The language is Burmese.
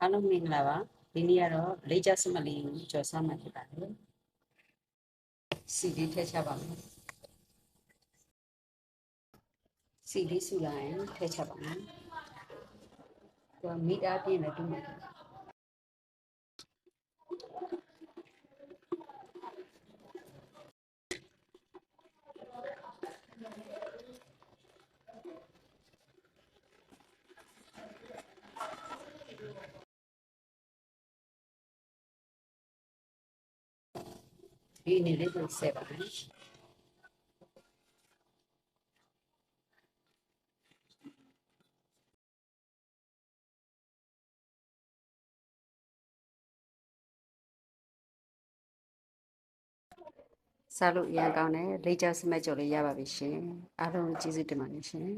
အားလုံးမင်္ဂလာပါဒီနေ့ကတော့လေဂျာစမလီကိုကြော်စားမှဖြစ်ပါတယ်စီလေးထည့်ချပါမယ်စီလေးဆူလိုက်ရင်ထည့်ချပါမယ်သူကမီတာပြည့်နေတူးမ ယ်ဒီနေလေးကိုဆက်ပါမယ်စားလို့အရင်ကောင်းတယ်လေဂျာစမက်ကြော်လေးရပါပြီရှင်အားလုံးကျေးဇူးတင်ပါတယ်ရှင်